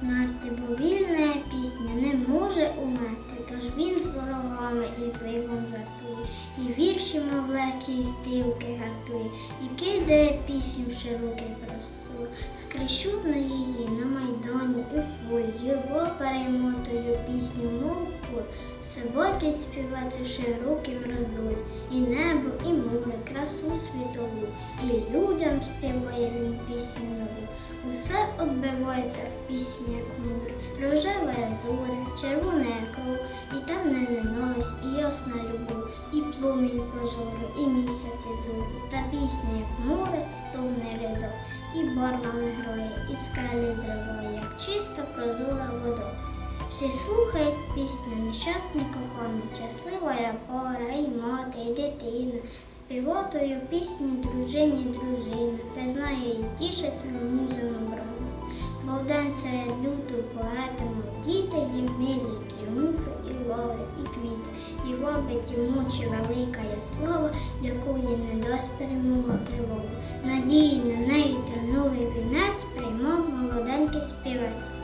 смерти, бо вільна пісня не може умерти, тож він з ворогами і з лихом жартує, і вірші, мов легкі і стілки гартує, і кидає пісню в широкий простор, скрещутно її на майдані і фолі, його перемотую пісню, мов хор, все бачить співати широким роздолі, і небо, і море, красу світову, і людям співає він пісню нову. Усе оббивається в пісні, море, рожеве зоре, червоне кров, і темне ненависть, і ясна любов, і пломінь пожору, і місяці зорі, та пісня, як море, стовне рядок, і барвами грає, і скелі зриває, як чиста прозора вода. Всі слухають пісню, нещасний коханий, щаслива я пара, і мати, і дитина, співатою пісні дружині дружина, та знає і тішиться музину бранець. Бо вдень серед люту поетами діти їм милі тріумфи, і лаври, і квіти, і вабить йому чи велика є слава, якої не дасть перемога тривога. Надії на неї терновий вінець приймав молоденький співець.